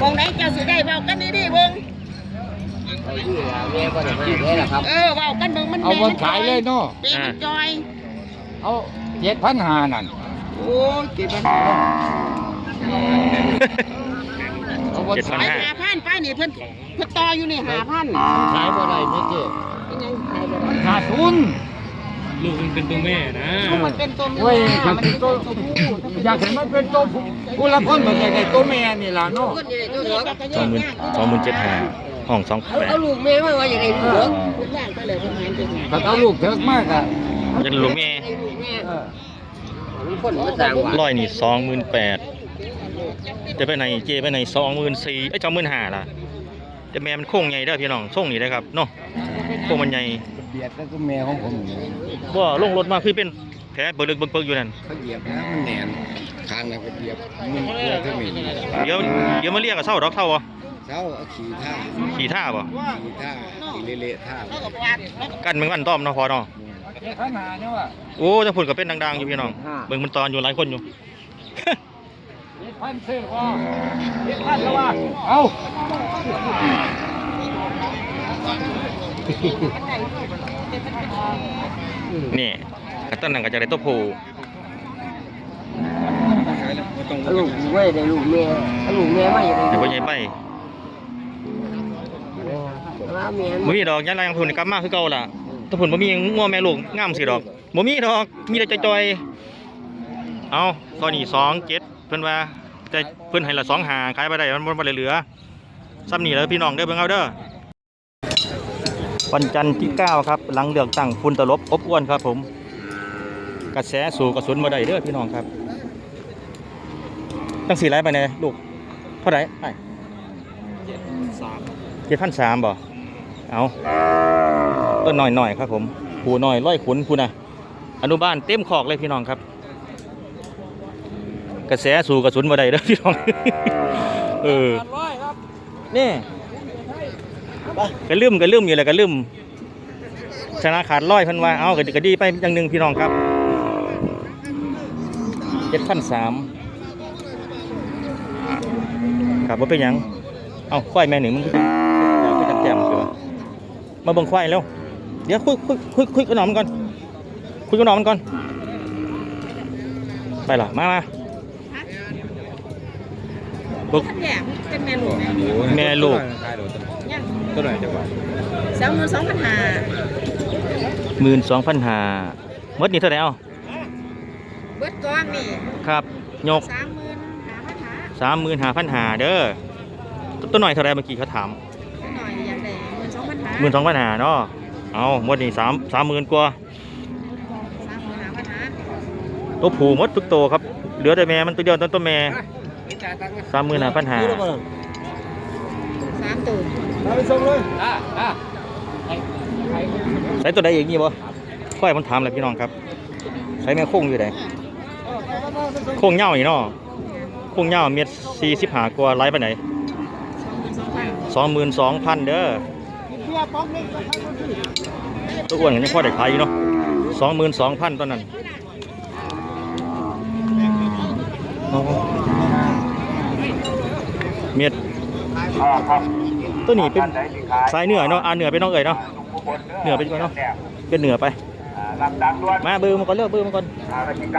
บองไหนเจ้าสิได้เว้ากันดีๆเบิ่งเอาที่ละแม่ก็ได้มาได้ละครับเออเว้ากันเบิ่งมันเอาบนขายเลยเนาะปีมันจอย เอาเจ็ดพันหานั่นโอ้ยเก็บมันเอาบนเจ็ดพันไปห้าหาพันไปนี่เพิ่นเพิ่นต่ออยู่นี่หาพันขายบ่ได้ไม่เจ๊เป็นยังขายบ่ได้ขาดทุน ลูกมันเป็นตัวแม่นะ ลูกมันเป็นตัวเมีเว้ยยมัมันนเป็นเป็นตัตัววผู้อยากเห็นมันเป็นตัวผู้ผู้ละคนมันอยากได้ตัวแม่นี่ล่ะเนาะคนอยู่ในตัวเหลืองสองหมื่นสองหมื่นเจ็ดห้าห้องสองแปเอาดเอาลูกแม่มาว่าอย่างไรลูกเหลืองเพิ่นย่างไปเลยเพิ่นหาเป็นไงถ้าเอาลูกเถิกมากอะจะลูกแม่ไอ้ลูกแม่เออมันคนมาต่างว่าร้อยนี่สองหมื่นแปดจะไปไหนเจไปไหนสองหมื่นสี่ไอ้ยสองหมื่นห้าล่ะแต่แม่มันโค้งใหญ่เด้อพี่น้องส่งนี่ได้ครับเนาะโค้งมันใหญ่ เบียดแล้วก็แม่ของผมนี่ว่าลงรถมาคือเป็นแผลเบิกเบิกเบิกอยู่นั่นเขาเหยียบนะมันแหนนคางแล้วก็เหยียบมันเพื่อขึ้นมีเดี๋ยวเดี๋ยวมาเรียกกับเศร้าดอกเท่าบ่เช้าเอาขี่ท่าขี่ท่าบ่ขี่ท่าขี่เละๆท่าแล้วก็ปาดแล้วก็กันเหมือนกันต้อมเนาะพอเนาะเจ็ดพันหาเนี่ยว่ะโอ้จะพูดกับเป็นดังๆอยู่พี่น้องเบิ่งมันตอนอยู่หลายคนอยู่เจ็ดพันซื้อพอเจ็ดพันแล้วว่ะเอา นี่กระต้นนั่นก็จะได้ตัวผูเอาลูกแม่ได้ลูกแม่เอาลูกแม่มาอย่างไรเดี๋ยวพ่อใหญ่ไปว่าแม่บ่มีดอกยันลายของพุ่นกลับมาคือเก่าล่ะถ้าพุ่นบ่มีงัวแม่ลูกงามสิดอกบ่มีดอกมีแต่จอยๆเอาตอนนี้2 7เพิ่นว่าแต่เพิ่นให้ละ2หาขายบ่ได้มันบ่ได้เหลือซ้ำนี่แล้วพี่น้องเด้อเบิ่งเอาเด้อ วันจันทร์ที่ 9 ครับ หลังเลือกตั้งฝุ่นตลบอบอวนครับผม กระแสสู่กระสุนบ่ได้เด้อพี่น้องครับ ตั้งสี่ไรไปเนี่ยลูก เท่าไหร่ไปเจ็ดพันสามบ่เอาต้นหน่อยหน่อยครับผมผูหน่อยร้อยขุนผูนะอนุบาลเต็มขอกเลยพี่น้องครับ กระแสสู่กระสุนบ่ได้เด้อพี่น้อง เออนี่ กระลืมกระลืมอยู่แหละกระลืมชนะขาดร้อยเพันว่าเอากระดิกระดีไปอย่างหนึ่งพี่น้องครับเจ็ดพันสามครับว่าเป็นหยังเอาควายแม่หนึ่งมึงก็ไปจับแจมเสือมาเบิ่งควายแล้วเดี๋ยวคุยคุยคุยคุยกับน้องมันก่อนคุยกับน้องมันก่อน ไปเหรอมามาปุ๊บแย่เป็นแม่ลูกแม่ลูกยัง ตัวไหนจะว่าสองหมื่นสองพันห้าหมื่นสองพันหาเมื่อนี้เท่าไหร่เอาเบิดกองนี่ครับยกสามหมื่นหาพันหาสามหมื่นหาพันหาเด้อตตัวหน่อยเท่าไหรเมื่อกี้เขาถามหน่อยอย่างใดหมื่นสองพันหาหมื่นสองพันหาเนาะเอาหมดนี่สามสามหมื่นกว่าสามหมื่นหาพันหาตัวผูหมดทุกตัวครับเหลือแต่แม่มันตัวเดียวตัวตัวแม่สามหมื่นหาพันหาสามตัวไปส่งเลยอ่าอ่าใส่ตัวใดอีกนี่บ่ค่อยมันถามเลยพี่น้องครับ ใส่แม่โค้งอยู่ไหนโค้งเง่าอีเนาะโค้งเง่าเม็ดสี่สิบหากว่าไล่ไปไหนสองหมื่นสองพันสองหมื่นสองพันเด้อตัวอ้วนกันยังพอได้ขายอยู่เนาะสองหมื่นสองพันตอนนั้นอ๋อเม็ด ตัวนี้เป็นสายเหนือเนาะอ่าเหนือเป็นน้องเอ๋ยเนาะเหนือเป็นก่อนเนาะเป็นเหนือไปมาเบอร์มาก่อนเลือกเบอร์มาก่อน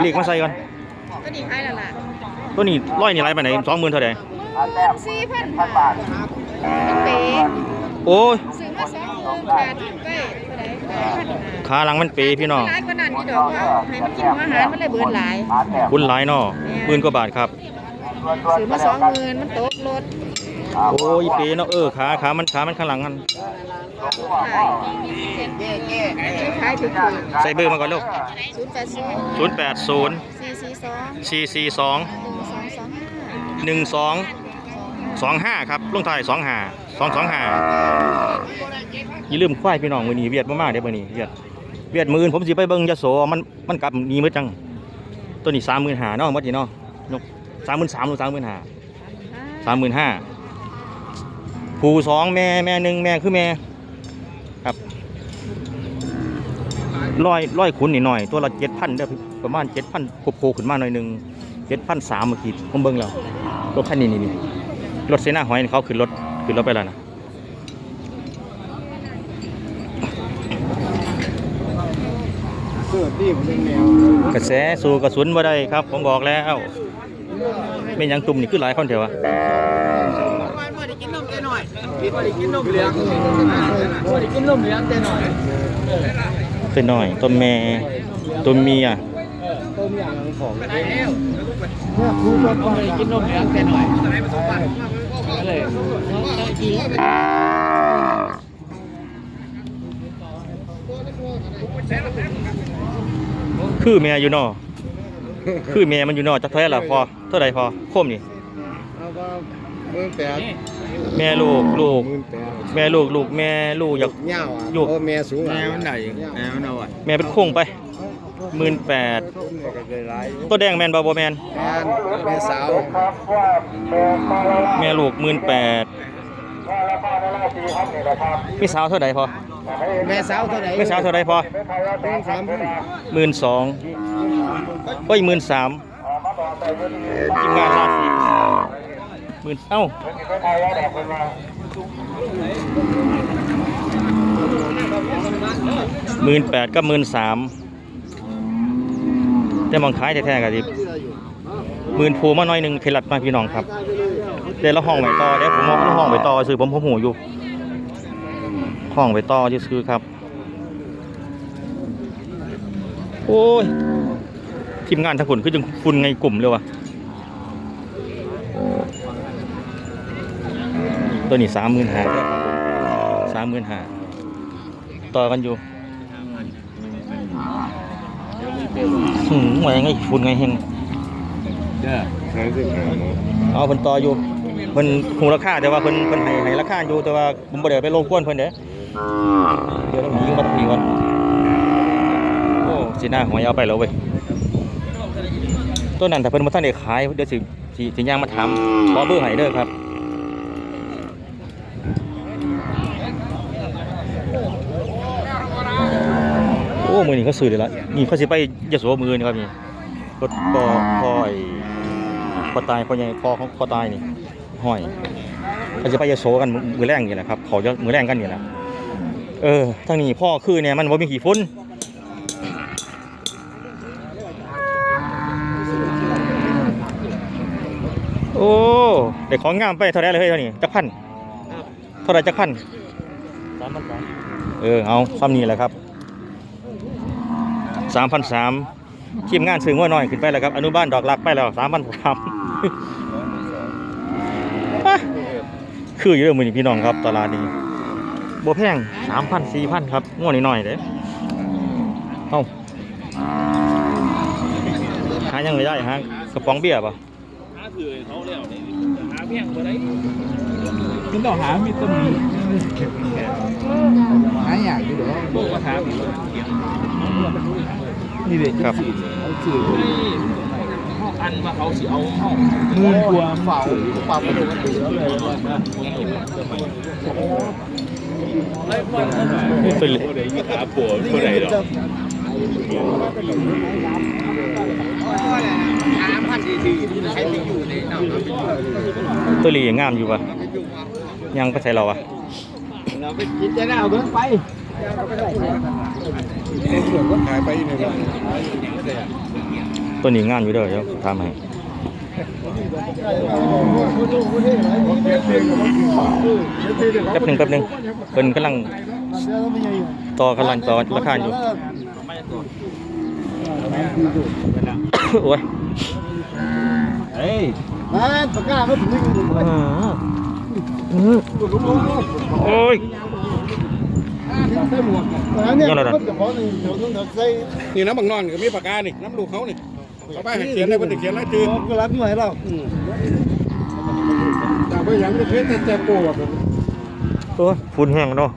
เรียกมาใส่ก่อนก็ดีขายแล้วล่ะตัวนี้ร้อยนี่ไรไปไหนสองหมื่นเท่าไหร่สี่พันบาทเป็นเป๋โอ้ยซื้อมาสองหมื่นแปดพันเป้เท่าไหร่แปดพันหาขาหลังมันเปพี่น้องหลายกว่านั้นอยู่ดอกว่าให้มันกินหัวอาหารมันเลยเบิดหลายบุญหลายเนาะหมื่นกว่าบาทครับซื้อมาสองหมื่นมันตกรถ โอ้ยเปเนาะเออขาขามันขามันข้างหลังมันขายขายถูกใส่เบอร์มาก่อนลูกๆศูนย์แปดศูนย์ศูนย์แปดศูนย์สี่สี่สองสี่สี่สองหนึ่งสองสองห้าหนึ่งสองสองห้าครับลงท้ายสองห้าสองสองห้าอย่าลืมควายพี่น้องมือนี้เวียดมากๆเดี๋ยวมือนี้เวียดเวียดหมื่นผมสิไปเบิ่งยโสมันมันกลับหนีมืดจังตัวนี้สามหมื่นห้าเนาะหมดนี่เนาะยกสามหมื่นสามหรือสามหมื่นห้าสามหมื่นห้า ผูสองแม่แม่หนึ่งแม่คือแม่ครับร้อยร้อยขุนนิดหน่อย ตัวละเจ็ดพันเด้อประมาณเจ็ดพันโผล่ขึ้นมาหน่อยหนึ่งเจ็ดพันสามเมื่อกี้ผมเบิ่งแล้วตัวพันนี่นี่รถเสนาหอยเขาขึ้นรถขึ้นรถไปแล้วนะกระแสสู่กระสุนบ่ได้ครับผมบอกแล้วไม่ยังตุ่มนี่คือหลายคนเถอะวะ แต่หน่อยไม่ได้กินนมเหลืองไม่ได้กินนมเหลืองแต่หน่อยเป็นน้อยต้นแม่ต้นเมียต้มยำของได้แล้วเนี่ยครูชอบไม่ได้กินนมเหลืองแต่หน่อยก็เลยคือแม่อยู่นอคือแม่มันอยู่นอจักเท่าไหร่ล่ะพอเท่าไหร่พอโคมนี่เอาก็มือแปด แม่ลูกลูกมือแปดแม่ลูกลูกแม่ลูกอยาก เงาอะอยู่โอ้แม่สูงแม่มันไหนแม่มันเอาอะแม่เป็นโค้งไปหมื่นแปดก็เลยร้ายตัวแดงแมนบาโบแมนแม่แม่สาวแม่ลูกหมื่นแปดพี่สาวเท่าไหร่พอแม่สาวเท่าไหร่แม่สาวเท่าไหร่พอสามพันหมื่นสองก็อีกหมื่นสามทีมงานราศี หมื่นเอ้าหมื่นแปดกับหมื่นสามแต่มองขายแท้ๆกันดิหมื่นผูมาหน่อยหนึ่งเคลัดมาพี่น้องครับเดี๋ยวเราห้องไว้ต่อเดี๋ยวผมมองห้องไว้ต่อซื้อผมผมหูอยู่ห้องไว้ต่อซื้อครับ โอ้ยทีมงานทั้งคนคือจังฝุ่นไงกลุ่มเลยวะ ตัวนี้สามหมื่นห้าสามหมื่นห้าต่อกันอยู่หืมว่ายังไงฝุ่นไงเฮงเด้อใช่สิครับเอาเพิ่นต่ออยู่เพิ่นคงราคาแต่ว่าเพิ่นเพิ่นให้ให้ราคาอยู่แต่ว่าผมบ่ได้ไปโลกวนเพิ่นเด้เดี๋ยวต้องยิงมาทีก่อนโอ้สิหน้าหอยเอาไปแล้วเว้ยตัวนั้นถ้าเพิ่นบ่ทันได้ขายเดี๋ยวสิสิสิย่างมาถามขอเบอร์ให้เด้อครับ มื้อนี้เขาซื้อได้ละนี่เขาสิไปยโสมือนี่ครับนี่รถปอพอไอ้พอตายพอใหญ่พอของพอตายนี่ห้อยเขาจะไปยโสกันมือแรงนี่แหละครับเขาจะมือแรงกันนี่แหละเออทางนี้พ่อคือเนี่ยมันว่ามีกี่ฟุ้นโอ้เด็กของงามไปเท่าไรเลยเฮ้ยเท่านี้จักพันเท่าไรจักพันสามพันสามเออเอาซ้ำนี่แหละครับ สามพันสามทีมงานซื้องัวน้อยขึ้นไปแล้วครับ อนุบาลดอกรักไปแล้วสามพันสามคืออยู่เรื่องมือนี้พี่น้องครับตลาดนี้บัวแพงสามพันสี่พันครับงัวนิดหน่อยๆเด้เอาหายังไม่ได้ฮะกระป๋องเบียร์ป่ะคุณต้องหามีต้นนี้หาอย่างอยู่เด้อพวกมาถามอีก นี่เด็กครับอันว่าเขาสิเอาห้องมูลกลัวเฝ้าความเป็นเหลือเลยตัวเหลขาปวดเมื่อไหร่หรอสามพันดีดีใครไปอยู่ในน้ำตัวเหลียงามอยู่ป่ะยังไปใส่เราอะเราไปกินจะได้เอาเบิ้งไป ขายไปอยู่ในบ้านตัวนี้งามอยู่เด้อเดี๋ยวทำให้แป๊บหนึงแป๊บหนึงเพิ่นกำลังต่อกำลังต่อราคาอยู่โอ้ยเฮ้ยมาปากกาเขาถึงอื้อโอ้ยใส่หมวกเนี่ยยังไงล่ะมันจะขอหนึ่งเดี๋ยวต้องใส่นี่น้ำบังนอนก็มีปากกานี่น้ำลูกเขานี่เขาไปให้เขียนได้เพิ่นจะเขียนรายชื่อก็รับหน่อยเราแต่ว่ายังไม่เพชรแต่โปวดโอ้ยฝุ่นแห้งเนาะ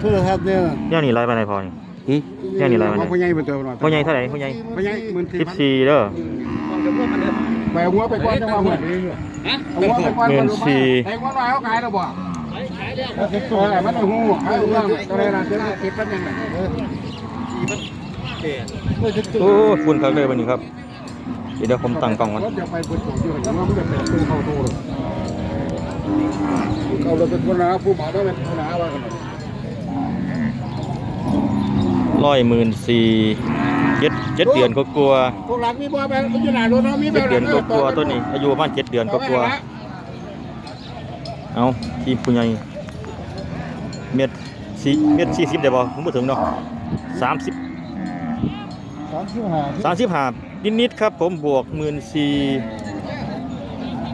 โทรศัพท์เนี่ยย่านี่ไรไปไหนพอนี่ย่านี่ไรไปไหนพ่อใหญ่เป็นตัวหน่อยพ่อใหญ่เท่าไหร่พ่อใหญ่พ่อใหญ่หมื่นสี่สิบพันสี่เด้อ ไปเอาหัวไปก่อนจังหวะหัวเอาหัวไปก่อนหมื่นสี่ไอ้หัวหน่อยเขาขายแล้วบ่ตัวอะไรมันเอาหูขายตัวตัวอะไรนะเดี๋ยวเก็บแป๊บนึงโอ้ยฝุ่นคักเลยวันนี้ครับ เดี๋ยวผมตั้งกล้องก่อนรถจะไปเปิดตัวอยู่แต่ว่ามันจะเป็นตัวเข้าโตเลยเขาเราเป็นคนหาผู้หมาต้องเป็นคนหาว่ากันร้อยหมื่นสี่ เจ็ดเจ็ดเดือนก็กลัวพวกหลังมีบ่แบบอยู่หน้ารถเนาะมีแบเจ็ดบเดือนก็กลัวตัวนี้ อายุประมาณเจ็ดเดือนก็กลัวเอาทีมผู้ใหญ่เม็ดสี่เม็ดสี่สิบได้บ่ผมบ่ถึงเนาะสามสิบสามสิบห้าสามสิบห้านิดๆครับ ผมบวกหมื่นสี่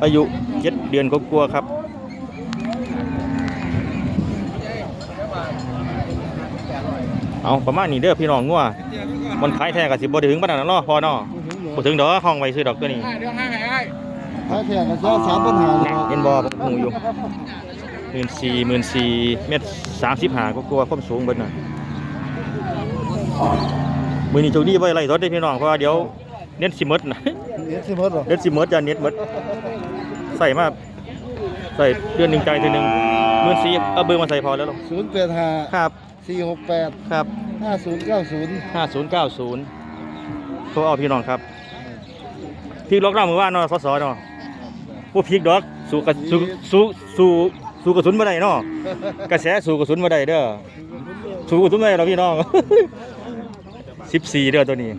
อายุเจ็ดเดือนก็กลัวครับเอาประมาณนี้เด้อพี่น้องงัว มันขายแท้กับสิบ่ถึงปานนั้นเนาะพอเนาะบ่ถึงดอกห้องไว้ซื้อดอกตัวนี้เดี๋ยวให้ให้ถ้าแข่งกันจะสามปัญหาแหน่เห็นบ่ผมหูอยู่หมื่นสี่หมื่นสี่เมตรสามสิบห้าก็กลัวความสูงเบิดน่ะมือนี้โชคดีไว้ไล่รถได้อพี่น้องเพราะว่าเดี๋ยวเน็ตสิหมดนะเอ็ดสิบหมดหรอเน็ตสิหมดจะเน็ตหมดใส่มาใส่เดือนหนึ่งใจเดือนหนึ่งหมื่นสี่เอาเบอร์มาใส่พอแล้วลงศูนย์แปดห้าครับสี่หกแปดครับ ห้าศูนย์เก้าศูนย์ห้าศูนย์เก้าศูนย์โทรเอาพี่น้องครับพี่ล็อกดาวน์มือว่านเนาะสสเนาะผู้พลิกดอกสู้กับสู้สู้สู้สู้กระสุนมาได้เนาะกระแสสู้กระสุนมาได้เด้อสู้กระสุนมาได้เราพี่น้องสิบสี่เด้อตัวนี้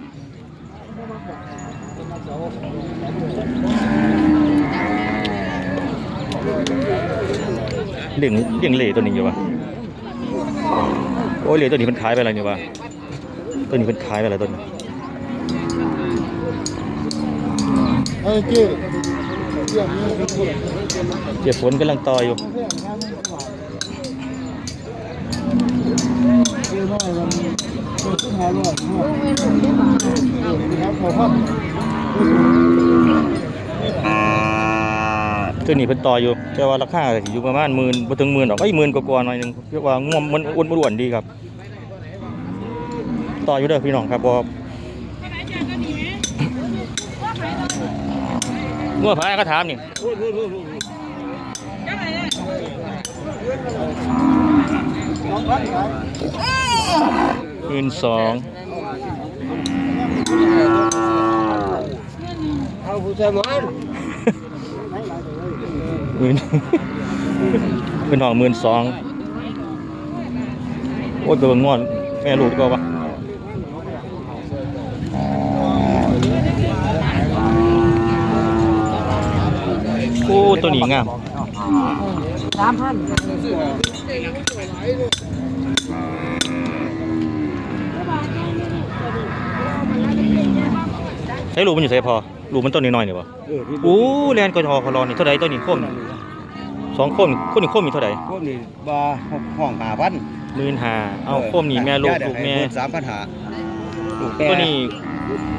เลี้ยงเลี้ยงเหล่ตัวนี้อยู่ปะ โอ้ยเหล่ตัวนี้มันขายไปอะไรเนี่ยวะตัวนี้มันขายไปอะไรตัวนี้ไอ้เจ๊เรื่องนี้เป็นคนเจ็บฝนกำลังต่ออยู่เจ๊น้อยมันเป็นปัญหาหน่อยครับขอพัก ตัวนี้เพิ่นต่ออยู่ แต่ว่าราคาอยู่ประมาณหมื่นบ่ถึงหมื่นดอกไอ้ยหมื่นกว่าๆหน่อยหนึงเรียกว่างวมมันอ้วนอ้วนดีครับ ต่ออยู่เด้อพี่น้องครับบ่งัวพายก็ถามนี่หมื่นสองเอาผู้ชายมัน มื่นเป็นห้องหมื่นสองโอ้ยเบิ่งอนแม่ลูกดีกว่าวะโอ้ตัวนี้งามสามพันใช้ลูกมันอยู่ใส่พอ ลูกมันต้นน้อยๆนี่บ่โอ้แลนกอทอคอรอนี่เท่าใดตัวนี้โคมนี่สองโคมคนนี้โคมมีเท่าใดพวกนี้บ่ห้องหาพันหมื่นห้าเอาโคมนี่แม่ลูกลูกแม่สามปัญหาตัวนี้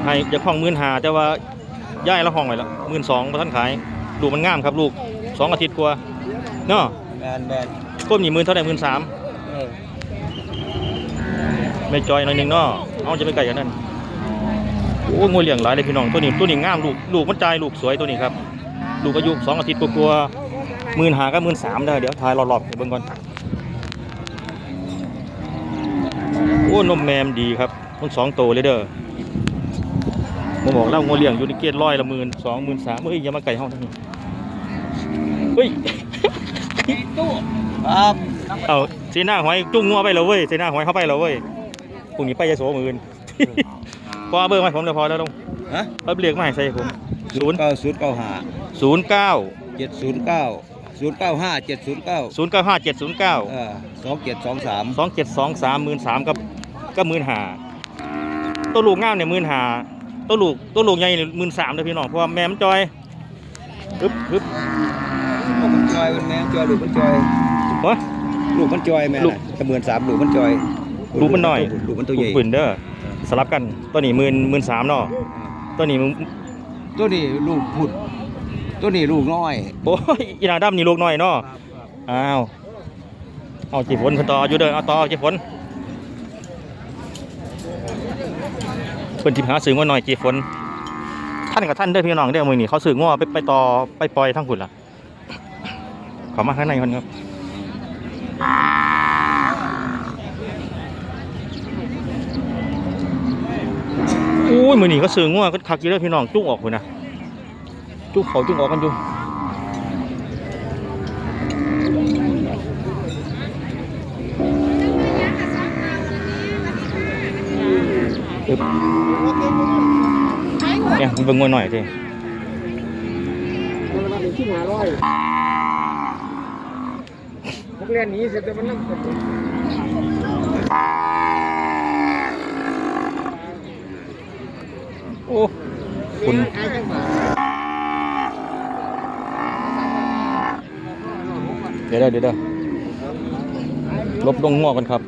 ให้จะห้องหมื่นห้าแต่ว่าย้ายแล้วห้องไว้แล้วหมื่นสองมาท่านขายลูกมันงามครับลูกสองอาทิตย์กว่าเนาะแมนแมนก้มนี่หมื่นเท่าไหร่หมื่นสามไม่จอยหน่อยหนึงเนาะเอาจะไม่ไกลกันนั่น โอ้งูเหลี่ยงหลายเลยพี่น้องตัวนี้ตัวนี้งามลูกลูกมันใจายลูกสวยตัวนี้ครับลูกอายุสองอาทิตย์กว่าหมื่นหากับหมื่นสามเด้อเดี๋ยวทายรอบๆให้เบิ่งก่อนโอ้นมแมมดีครับมันสองโตเลยเด้อผมบอกแล้วงูเหลี่ยงอยู่ในเกตร้อยละหมื่นสองหมื่นสามเฮ้ยอย่ามาไก่ห้องทั้งนี้เฮ้ยครับเอาสีหน้าหอยจุ้งงัวไปแล้วเว้ยสีหน้าหอยเข้าไปแล้วเว้ยพรุ่งนี้ไปยะโสมืออื่น พอเอาเบอร์มาให้ผมเดี๋ยวพอแล้วลงฮะเอาเรียกมาให้ใส่ผมศูนย์เก้าศูนย์เก้าห้าศูนย์เก้าเจ็ดศูนย์เก้าศูนย์เก้าห้าเจ็ดศูนย์เก้าศูนย์เก้าห้าเจ็ดศูนย์เก้า เออสองเจ็ดสองสามสองเจ็ดสองสามหมื่นสามกับกับหมื่นหาตัวลูกงามเนี่ยหมื่นหาตัวลูกตัวลูกใหญ่เนี่ยหมื่นสามเลยพี่น้องเพราะว่าแม่มันจอยฮึบฮึบมันจอยมันแม่จอยลูกมันจอยวะลูกมันจอยแม่ลูกกระเมือนสามลูกมันจอยลูกมันน้อยลูกมันตัวใหญ่ลูกปืนเด้อ สลับกันตัวนี้หมื่นหมื่นสามเนาะตัวนี้มึงตัวนี้ลูกผุดตัวนี้ลูกน้อยโอ้ยอีนางดำนี่ลูกน้อยเนาะอ้าวเอาจีฝนขึ้นต่ออยู่เด้อเอาต่อจีฝนเพิ่นที่หาซื้อง้อหน่อยจีฝนท่านกับท่านเด้อพี่น้องเด้อมื้อนี้เขาซื้อง้อไปไปต่อไปปล่อยทั้งหุ่นล่ะเข้ามาข้างในคนครับ มือนี่ก็ซื้องัวก็คักอยู่เด้อพี่น้องจุ้งออกคนนะจุ้งเขาจุ้งออกกันอยู่อึ๊บเนี่ยมันเป็นงัวหน่อยสิมันมาเป็นชิ้นห้าร้อยพวกเรียนหนี้เสร็จแล้วมันนั่ง คุณเดี๋ยวเดี๋ยวเดี๋ยวเดี๋ยวลบลงงอกกันครับ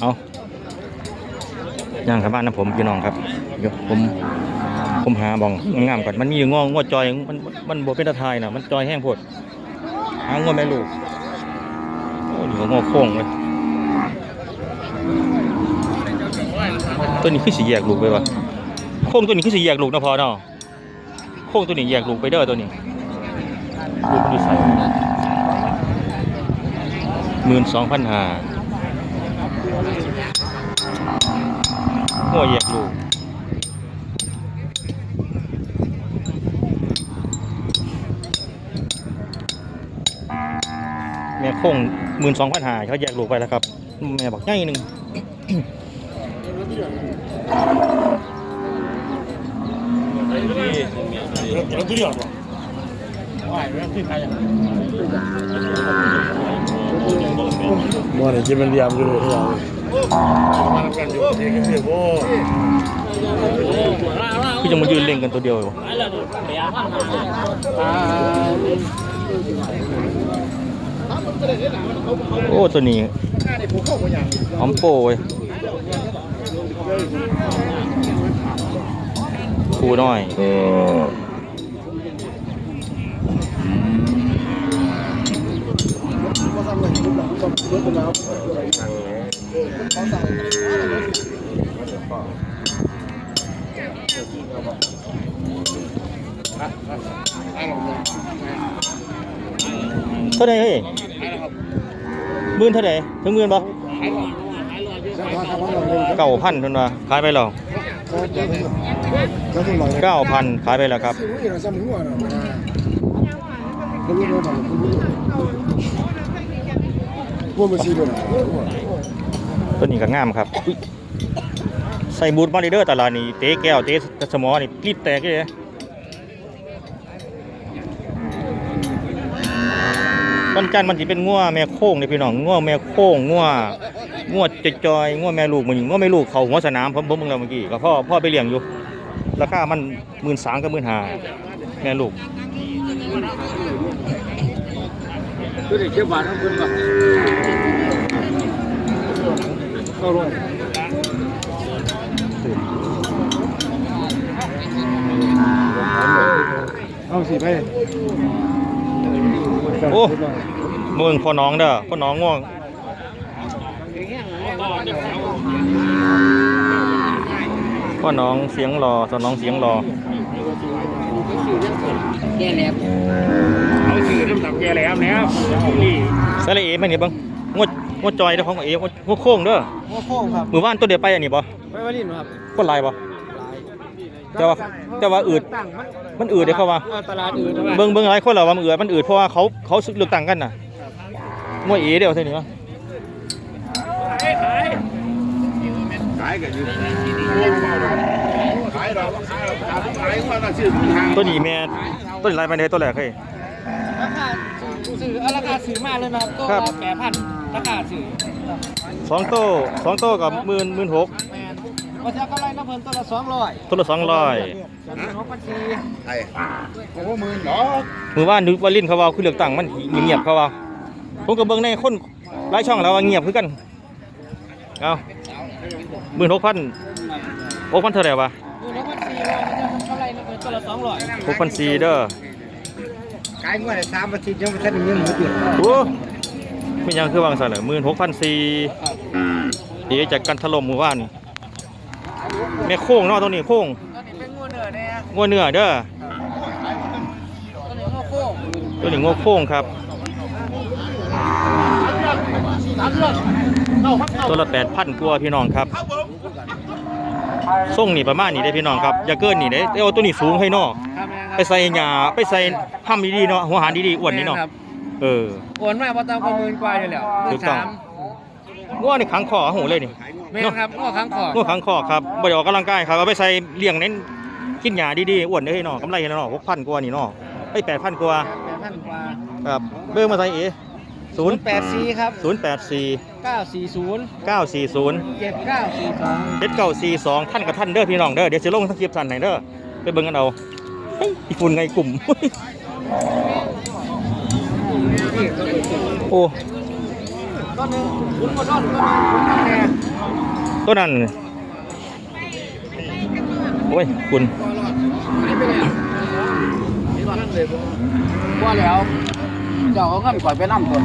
เอาย่างครับบ้านนะผมพี่น้องครับเดี๋ยวผมผมหาบองงามก่อนมันมีอยู่งองงอจอยมันมันมันบวเป็นตะไทยนะมันจอยแห้งโพด หางอแม่ลูก โอ้นี่ก็งอโค้งเลยตัวนี้คือสีแยกลูกไปวะโค้งตัวนี้คือสีแยกลูกนะพอเนาะโค้งตัวนี้แยกลูกไปเด้อตัวนี้ลูกมันดูใสหมื่นสองพันห้าหัวแยกลูก คงหมื่นสองพันหาเขาแยกลูกไปแล้วครับ แม่บอกใหญ่หนึ่งบ่ได้กินมันเรียมอยู่เลยเรามาทำกันอยู่ที่กันเสียโว้คือจะมายืนเล่งกันตัวเดียวอยู่ โอ้ตัวนี้หอมโป้เว้ยคูน้อยเท่าไหร่เฮ้ย หมื่นเท่าไหร่ถึงหมื่นปะเก้าพันทุนว่าขายไปแล้วก็ถึงร้อเก้าพันขายไปแล้วครับสิบนี่เราซ้ำหัวเราคุณรู้ไหมคุณรู้พวกมันนะตัวนี้ก็งามครับใส่บูทมาเด้อตลาดนี้เตะแก้วเตะสมอนี่ปลิดแตกเลย ต้นจันทร์มันสิเป็นงัวแม่โค้งเลยพี่น้องงัวแม่โค้งงัวงัวจอยงัวแม่ลูกมันงัวแม่ลูกเขาหัวสนามผมผมเบิ่งแล้วเมื่อกี้ก็พ่อพ่อไปเลี้ยงอยู่ราคามันหมื่นสามกับหมื่นห้าแม่ลูกตัวเด็กเชื่อบาททั้งคนก่อนก็ร้อยเอาสิไป โอ้เมืองพ่อน้องเด้อพ่อน้องง่วงพ่อน้องเสียงรอสอนน้องเสียงรอแก่แล้วเอาสื่อน้ำตับแกแล้วแล้วนี่สระเอแม่นี่เบังงวดงวดจอยเด้อของเองวดงวดโค้งเด้อหัวโค้งครับมือว่านตัวเดียวไปอันนี้บ่ไปวันนี้ครับคนลายบ่ แต่ว่าแต่ว่าอืดตั้งมันมันอืดเด้อเขาว่าตลาดอื่นเบิ่งเบิ่งหลายคนแล้วว่ามันอืดมันอืดเพราะว่าเขาเขาเลือกตั้งกันน่ะงวดเอเด้อเท่านี้วะขายกันอยู่ขายเราขายเราขายว่าเราซื้อทางตัวนี้แม่ตัวนี้ลายไปไหนตัวแรกเฮ้ยราคาสื่อราคาสื่อมาเลยนะครับก็ครับแปดพันราคาสื่อสองโต้สองโต้กับหมื่นหมื่นหกแมนว่าจะกำ ไรน้ำเพิ่นตัวละสองร้อยตัวละสองร้อยจะเป็นหกพันสี่ไอ้โอ้หมื่นดอกมือว่านนึกว่าลิ้นเขาเว่าคือเลือกตั้งมันเงียบๆเขาเว่าผมก็เบิ่งในคนหลายช่องแล้วว่าเงียบคือกันเอาหมื่นหกพันหกพันเท่าไหร่วะหมื่นหกพันสี่ว่าจะกำไรน้ำเพิ่นตัวละสองร้อยหกพันสี่เด้อขายงวดละสามอาทิตย์ยังไม่ทันได้เงินหมดเลยโอ้ไม่ยังคือวางซะเหรอหมื่นหกพันสี่เดี๋ยวจากกันถล่มมือว่านนี่แม่โค้งเนาะตัวนี้โค้งตอนนี้เป็นงวดเนื้อเนี่ยงัวเนื้อเด้อตอนนี้งวดโค้งตัวนี้งวโค้งครับ ตัวละแปดพันกว่าพี่น้องครับส่งนี่ประมาณนี้ได้พี่น้องครับอย่าเกินนี่ได้แต่ว่าตัวนี้สูงให้เนอครับแม่ครับไปใส่หญ้าไปใส่ห้ำดีๆเนาะหัวหารดีๆอ้วนนี่เนาะแม่ครับเออโอนมาพอตามประเมินกว่าอยู่แล้วหถูมื่กนต้องสาม งัวนี่ขังคอหูเลยนี่ แม่นครับง้อครั้งของัวขังคอครับบ่ได้ออกกำลังกายครับเอาไปใส่เลี้ยงเน้นกินหญ้าดีๆอ้วนเด้อเนาะกำไรเนาะ6,000กว่านี่เนาะไอ้ย8,000กว่าแปดพันกว่าครับเบอร์มาใส่เอศูนย์แปดสี่ครับ084เก้าสี่ศูนย์940เจ็ดเก้าสี่สองเจ็ดเก้าสี่สองท่านกับท่านเด้อพี่น้องเด้อเดี๋ยวจะลงทั้งคลิปท่านไหนเด้อไปเบิ่งกันเอาเฮ้ยอีฝุ่นไงกลุ่มโอ้ ต้นหนึ่งคุณมาต้นต้นแน่ตัวนั้นโอ้ยคุ้นว่าแล้ว เจ้าเอาเงินก่อยไปนั่งก่อน